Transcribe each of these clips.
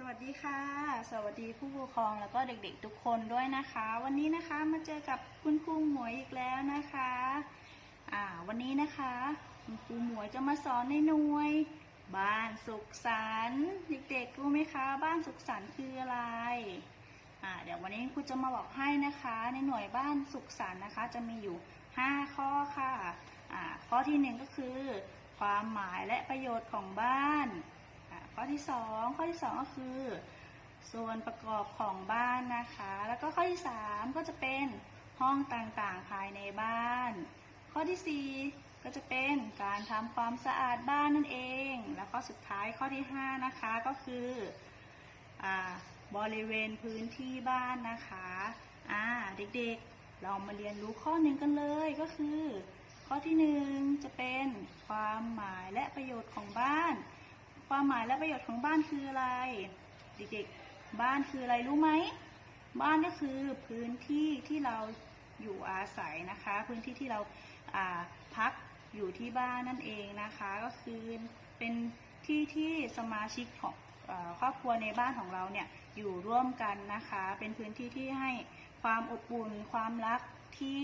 สวัสดีค่ะ สวัสดีผู้ปกครองแล้วก็เด็กๆทุกคนด้วยนะคะ วันนี้นะคะมาเจอกับคุณครูหมวยอีกแล้วนะคะอ่าวันนี้นะคะ คุณครูหมวยจะมาสอนในหน่วย บ้านสุขสันต์เด็กๆรู้ไหมคะ บ้านสุขสันต์คืออะไรอ่าเดี๋ยววันนี้ครูจะมาบอกให้นะคะ ในหน่วยบ้านสุขสันต์นะคะ จะมีอยู่ 5 ข้อค่ะอ่าข้อที่หนึ่งก็คือ ความหมายและประโยชน์ของบ้าน ข้อที่สองข้อที่สองก็คือ ส่วนประกอบของบ้านนะคะ แล้วก็ข้อที่สามก็จะเป็นห้องต่างๆภายในบ้าน ข้อที่สี่ก็จะเป็นการทำความสะอาดบ้านนั่นเอง แล้วก็สุดท้ายข้อที่ห้านะคะก็คืออบริเวณพื้นที่บ้านนะคะอ่าเด็กๆ เรามาเรียนรู้ข้อหนึ่งกันเลยก็คือ ข้อที่หนึ่งจะเป็นความหมายและประโยชน์ของบ้าน ความหมายและประโยชน์ของบ้านคืออะไร เด็กๆ บ้านคืออะไรรู้ไหม บ้านก็คือพื้นที่ที่เราอยู่อาศัยนะคะ พื้นที่ที่เราาพักอยู่ที่บ้านนั่นเองนะคะ ก็คือเป็นที่ที่สมาชิกของครอบครัวในบ้านของเราเนี่ยอยู่ร่วมกันนะคะ เป็นพื้นที่ที่ให้ความอบอุ่นความรักที่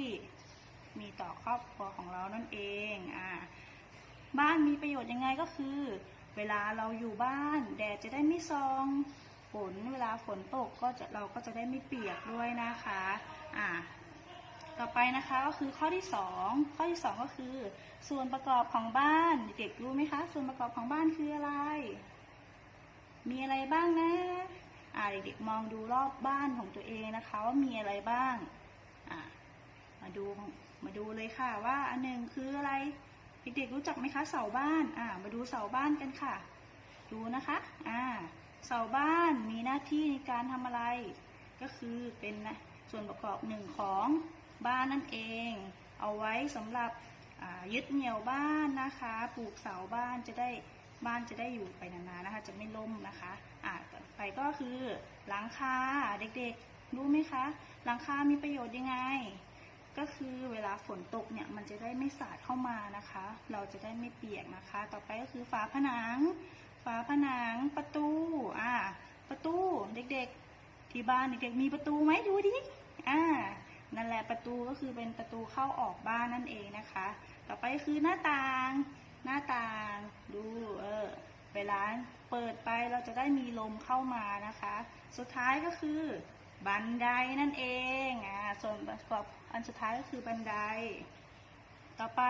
มีต่อครอบครัวของเรานั่นเองอ่าบ้านมีประโยชน์ยังไงก็คือ เวลาเราอยู่บ้าน แดดจะได้ไม่ซองฝนเวลาฝนตกก็จะเราก็จะได้ไม่เปียกด้วยนะคะอ่าต่อไปนะคะก็คือข้อที่สองข้อที่สองก็คือ ส่วนประกอบของบ้านเด็กๆรู้ไหมคะ ส่วนประกอบของบ้านคืออะไร มีอะไรบ้างนะอ่าเด็กๆมองดูรอบบ้านของตัวเองนะคะว่ามีอะไรบ้างอ่ามาดูมาดูเลยค่ะว่าอันหนึ่งคืออะไร เด็กๆรู้จักไหมคะเสาบ้านอ่ามาดูเสาบ้านกันค่ะ ดูนะคะอ่าเสาบ้านมีหน้าที่ในการทำอะไร ก็คือเป็นนะส่วนประกอบหนึ่งของบ้านนั่นเอง เอาไว้สำหรับยึดเหนี่ยวบ้านนะคะปลูกเสาบ้านจะได้บ้านจะได้อยู่ไปนานๆนะคะ จะไม่ล่มนะคะอ่าต่อไปก็คือหลังคาเด็กๆรู้ไหมคะ หลังคามีประโยชน์ยังไง ก็คือเวลาฝนตกเนี่ยมันจะได้ไม่สาดเข้ามานะคะ เราจะได้ไม่เปียกนะคะ ต่อไปก็คือฝาผนัง ฝาผนังประตูอ่าประตูเด็กๆ ที่บ้านเด็กๆมีประตูไหมดูดิอ่านั่นแหละประตูก็คือเป็นประตูเข้าออกบ้านนั่นเองนะคะ ต่อไปคือหน้าต่างหน้าต่างดูเออเวลาเปิดไปเราจะได้มีลมเข้ามานะคะ สุดท้ายก็คือ บันไดนั่นเองอ่าส่วนประกอบอันสุดท้ายก็คือบันได ต่อไป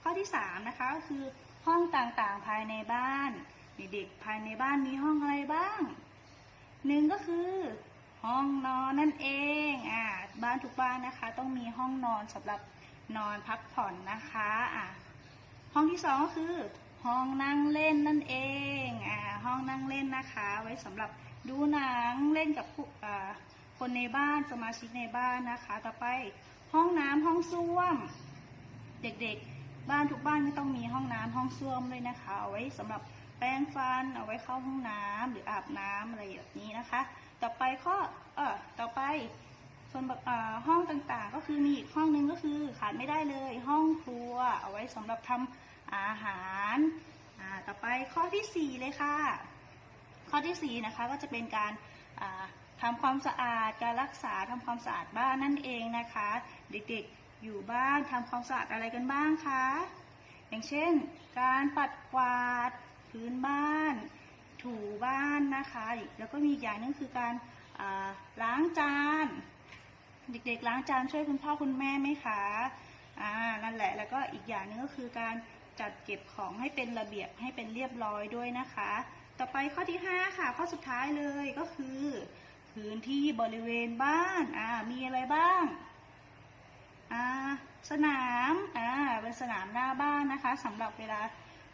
ข้อที่สามนะคะก็คือห้องต่างๆภายในบ้านเด็กๆภายในบ้านมีห้องอะไรบ้างหนึ่งก็คือห้องนอนนั่นเองอ่าบ้านทุกบ้านนะคะ ต้องมีห้องนอนสำหรับนอนพักผ่อนนะคะอ่าห้องที่สองก็คือ ห้องนั่งเล่นนั่นเองอ่าห้องนั่งเล่นนะคะ ไว้สำหรับดูหนังเล่นกับผู้อ่า คนในบ้านสมาชิกในบ้านนะคะ ต่อไปห้องน้ำห้องส้วม เด็กๆ บ้านทุกบ้านก็ต้องมีห้องน้ำห้องส้วมด้วยนะคะ เอาไว้สำหรับแปรงฟัน เอาไว้เข้าห้องน้ำหรืออาบน้ำอะไรแบบนี้นะคะ ต่อไปข้อเออต่อไปส่วนแบบห้องต่างๆ ก็คือมีอีกห้องหนึงก็คือขาดไม่ได้เลย ห้องครัว เอาไว้สำหรับทำอาหาราต่อไปข้อที่สี่เลยค่ะ ข้อที่สี่นะคะก็จะเป็นการ ทำความสะอาดการรักษาทำความสะอาดบ้านนั่นเองนะคะ เด็กๆอยู่บ้านทำความสะอาดอะไรกันบ้างคะอย่างเช่น การปัดกวาดพื้นบ้าน ถูบ้านนะคะ แล้วก็มีอย่างนึงคือการาล้างจาน เด็กๆล้างจานช่วยคุณพ่อคุณแม่ไหมคะอ่านั่นแหละแล้วก็อีกอย่างนึงก็คือการจัดเก็บของให้เป็นระเบียบให้เป็นเรียบร้อยด้วยนะคะ ต่อไปข้อที่ 5 ค่ะ ข้อสุดท้ายเลยก็คือ พื้นที่บริเวณบ้าน อ่า มีอะไรบ้าง อ่า สนาม อ่า เป็นสนามหน้าบ้านนะคะสำหรับเวลา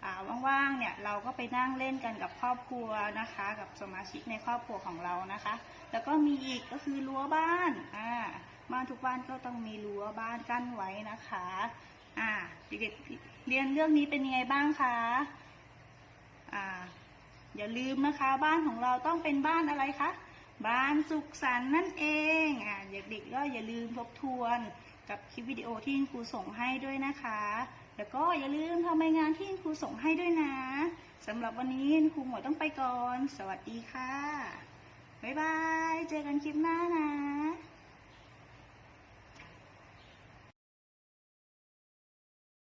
อ่าว่างๆ เนี่ย เราก็ไปนั่งเล่นกันกับครอบครัวนะคะ กับสมาชิกในครอบครัวของเรานะคะ แล้วก็มีอีกก็คือรั้วบ้าน อ่า บ้านทุกบ้านก็ต้องมีรั้วบ้านกั้นไว้นะคะ อ่า เด็กๆ เรียนเรื่องนี้เป็นยังไงบ้างคะ อ่า อย่าลืมนะคะ บ้านของเราต้องเป็นบ้านอะไรคะ บานสุขสันต์นั่นเองอ่าเด็กๆก็อย่าลืมทบทวนกับคลิปวิดีโอที่ครูส่งให้ด้วยนะคะ แล้วก็อย่าลืมทำใบงานที่ครูส่งให้ด้วยนะสำหรับวันนี้ครูหมวต้องไปก่อน สวัสดีค่ะ บ๊ายบาย เจอกันคลิปหน้านะ